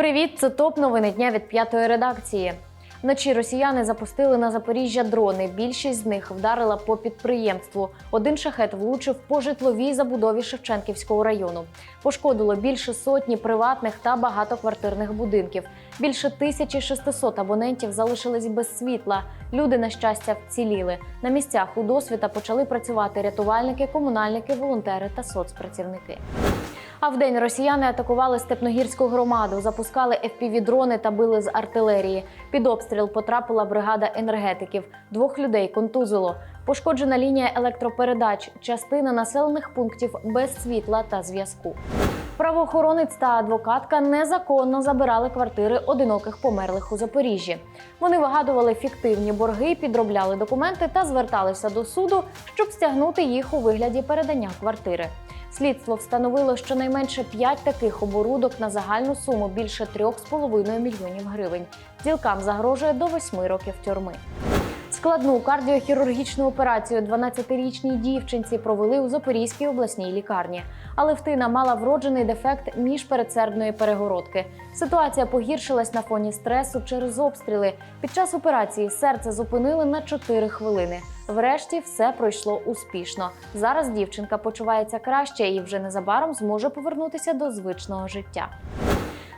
Привіт, це топ новини дня від п'ятої редакції. Вночі росіяни запустили на Запоріжжя дрони. Більшість з них вдарила по підприємству. Один шахет влучив по житловій забудові Шевченківського району. Пошкодило більше сотні приватних та багатоквартирних будинків. Більше 1600 абонентів залишились без світла. Люди, на щастя, вціліли. На місцях у досвіта почали працювати рятувальники, комунальники, волонтери та соцпрацівники. А вдень росіяни атакували степногірську громаду, запускали FPV-дрони та били з артилерії. Під обстріл потрапила бригада енергетиків. Двох людей контузило. Пошкоджена лінія електропередач, частина населених пунктів без світла та зв'язку. Правоохоронець та адвокатка незаконно забирали квартири одиноких померлих у Запоріжжі. Вони вигадували фіктивні борги, підробляли документи та зверталися до суду, щоб стягнути їх у вигляді передання квартири. Слідство встановило щонайменше 5 таких оборудок на загальну суму більше 3,5 мільйонів гривень. Ділкам загрожує до 8 років тюрми. Складну кардіохірургічну операцію 12-річній дівчинці провели у Запорізькій обласній лікарні. Алевтина мала вроджений дефект міжпередсердної перегородки. Ситуація погіршилась на фоні стресу через обстріли. Під час операції серце зупинили на 4 хвилини. Врешті все пройшло успішно. Зараз дівчинка почувається краще і вже незабаром зможе повернутися до звичного життя.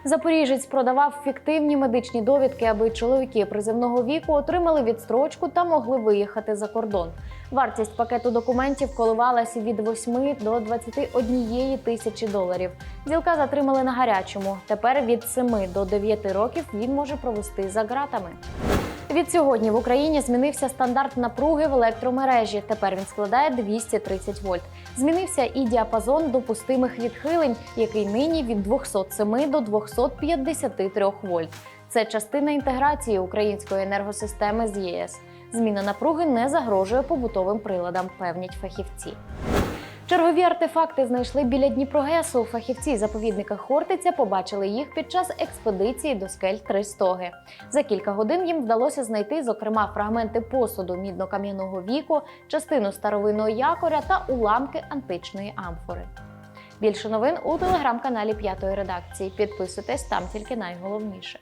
Запоріжець продавав фіктивні медичні довідки, аби чоловіки приземного віку отримали відстрочку та могли виїхати за кордон. Вартість пакету документів коливалася від 8 до 21 тисячі доларів. Ділка затримали на гарячому. Тепер від 7 до 9 років він може провести за ґратами. Від сьогодні в Україні змінився стандарт напруги в електромережі. Тепер він складає 230 вольт. Змінився і діапазон допустимих відхилень, який нині від 207 до 253 вольт. Це частина інтеграції української енергосистеми з ЄС. Зміна напруги не загрожує побутовим приладам, певнять фахівці. Чергові артефакти знайшли біля Дніпрогесу. Фахівці заповідника Хортиця побачили їх під час експедиції до скель Тристоги. За кілька годин їм вдалося знайти, зокрема, фрагменти посуду мідно-кам'яного віку, частину старовинного якоря та уламки античної амфори. Більше новин у телеграм-каналі П'ятої редакції. Підписуйтесь там тільки найголовніше.